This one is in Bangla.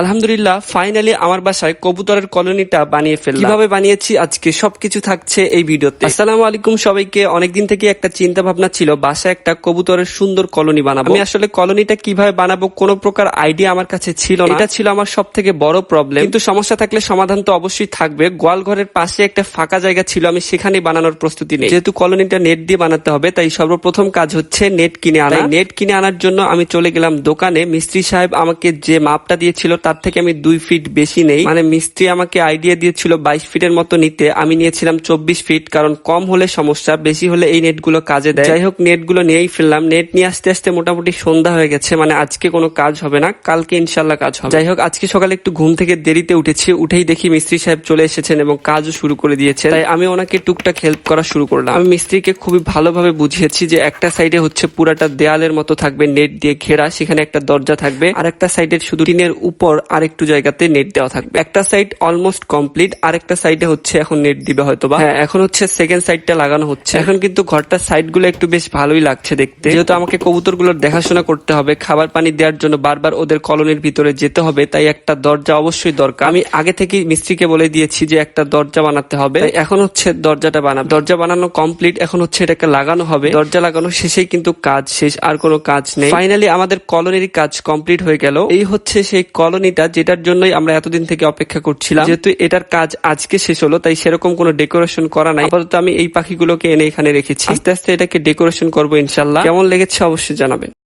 আলহামদুলিল্লাহ ফাইনালি আমার বাসায় কবুতরের কলোনিটা বানিয়ে ফেললাম। কীভাবে বানিয়েছি? আজকে সবকিছু থাকছে এই ভিডিওতে। আসসালামু আলাইকুম সবাইকে। অনেকদিন থেকে একটা চিন্তা ভাবনা ছিল বাসায় একটা কবুতরের সুন্দর কলোনি বানাবো। আমি আসলে কলোনিটা কীভাবে বানাবো কোনো প্রকার আইডিয়া আমার কাছে ছিল না। এটা ছিল আমার সব থেকে বড় প্রবলেম কিন্তু সমস্যা থাকলে সমাধান তো অবশ্যই থাকবে। গোয়াল ঘরের পাশে একটা ফাঁকা জায়গা ছিল আমি সেখানে বানানোর প্রস্তুতি নেই। যেহেতু কলোনিটা নেট দিয়ে বানাতে হবে তাই সর্বপ্রথম কাজ হচ্ছে নেট কিনে আনা। নেট কিনে আনার জন্য আমি চলে গেলাম দোকানে। মিস্ত্রি সাহেব আমাকে যে মাপটা দিয়েছিল তার থেকে আমি দুই ফিট বেশি নেই। মানে মিস্ত্রি আমাকে আইডিয়া দিয়েছিল বাইশ ফিটের মতো নিতে। আমি নিয়েছিলাম চব্বিশ ফিট, কারণ কম হলে সমস্যা, বেশি হলে এই নেটগুলো কাজে দেয়। যাই হোক নেটগুলো নিয়েই ফেললাম। নেট নিয়ে আসতে আসতে মোটামুটি সন্ধ্যা হয়ে গেছে মানে আজকে কোনো কাজ হবে না, কালকে ইনশাল্লাহ কাজ হবে। যাই হোক, আজকে সকালে একটু ঘুম থেকে দেরিতে উঠেছি, উঠেই দেখি মিস্ত্রি সাহেব চলে এসেছেন এবং কাজও শুরু করে দিয়েছে তাই আমি ওনাকে টুকটাক হেল্প করা শুরু করলাম। আমি মিস্ত্রিকে খুবই ভালোভাবে বুঝিয়েছি যে একটা সাইডে হচ্ছে পুরাটা দেয়ালের মতো থাকবে নেট দিয়ে ঘেরা, সেখানে একটা দরজা থাকবে আর একটা সাইডের শুধু টিনের উপর আরেকটু জায়গাতে নেট দেওয়া থাকবে। একটা সাইড অলমোস্ট কমপ্লিট আরেকটা সাইডে হচ্ছে এখন নেট দিবে হয়তো বা হ্যাঁ এখন হচ্ছে সেকেন্ড সাইডটা লাগানো হচ্ছে। এখন কিন্তু ঘরটার সাইডগুলো একটু বেশ ভালোই লাগছে দেখতে। যেহেতু আমাকে কবুতরগুলোর দেখাশোনা করতে হবে, খাবার পানি দেওয়ার জন্য বারবার ওদের কলোনির ভিতরে যেতে হবে, তাই একটা দরজা অবশ্যই দরকার। আমি আগে থেকেই মিস্ত্রিকে বলে দিয়েছি যে একটা দরজা বানাতে হবে। এখন হচ্ছে দরজাটা বানাবো। দরজা বানানো কমপ্লিট এখন হচ্ছে এটাকে লাগানো হবে। দরজা লাগানো শেষেই কিন্তু কাজ শেষ, আর কোনো কাজ নেই। ফাইনালি আমাদের কলোনির কাজ কমপ্লিট হয়ে গেল। এই হচ্ছে সেই কলোনিটা, যেটার জন্যই আমরা এতদিন থেকে অপেক্ষা করছিলাম। যেহেতু এটার কাজ আজকে শেষ হলো, তাই সেরকম কোনো ডেকোরেশন করা নাই। আপাতত আমি এই পাখিগুলোকে এনে এখানে রেখেছি। আস্তে আস্তে এটাকে ডেকোরেশন করব ইনশাল্লাহ কেমন লেগেছে অবশ্যই জানাবেন।